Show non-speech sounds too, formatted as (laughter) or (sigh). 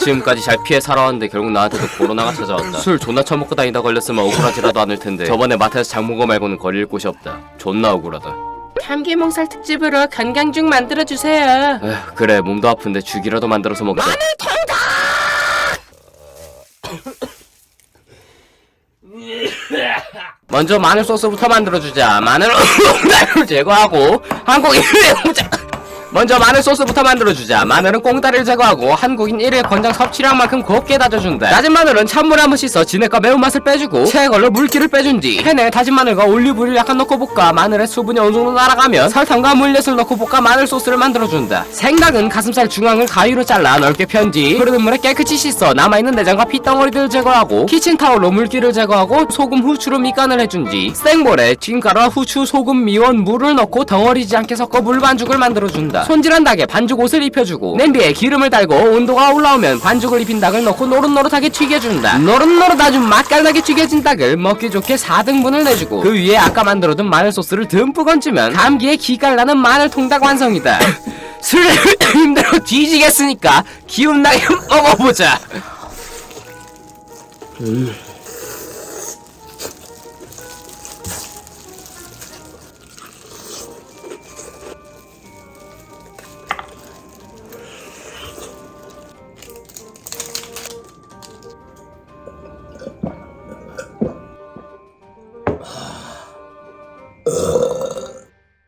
지금까지 잘 피해 살아왔는데 결국 나한테도 코로나가 찾아왔다. 술 존나 처먹고 다니다 걸렸으면 억울하지라도 않을 텐데 저번에 마트에서 장본 거 말고는 거릴 곳이 없다. 존나 억울하다. 감기 몽살 특집으로 건강죽 만들어주세요. 에휴, 그래 몸도 아픈데 죽이라도 만들어서 먹자. 먼저 마늘 소스부터 만들어주자. 마늘 (laughs) 을 제거하고 한국인 1회 먼저 마늘 소스부터 만들어주자. 마늘은 꽁다리를 제거하고 한국인 1회 권장 섭취량만큼 곱게 다져준다. 다진 마늘은 찬물에 한번 씻어 진액과 매운맛을 빼주고 채걸로 물기를 빼준 뒤 팬에 다진 마늘과 올리브유를 약간 넣고 볶아 마늘의 수분이 어느 정도 날아가면 설탕과 물엿을 넣고 볶아 마늘 소스를 만들어준다. 생각은 가슴살 중앙을 가위로 잘라 넓게 편 뒤 흐르는 물에 깨끗이 씻어 남아있는 내장과 핏덩어리들을 제거하고 키친타올로 물기를 제거하고 소금 후추로 밑간을 해준 뒤 생볼에 튀김가루와 후추 소금 미원 물을 넣고 덩어리지 않게 섞어 물반죽을 만들어준다. 손질한 닭에 반죽 옷을 입혀주고 냄비에 기름을 달고 온도가 올라오면 반죽을 입힌 닭을 넣고 노릇노릇하게 튀겨준다. 노릇노릇 아주 맛깔나게 튀겨진 닭을 먹기 좋게 4등분을 내주고 그 위에 아까 만들어둔 마늘 소스를 듬뿍 얹으면 감기에 기깔나는 마늘 통닭 완성이다. (laughs) 술 힘들어 뒤지겠으니까 기운나게 (laughs) 먹어보자. 음, Uh,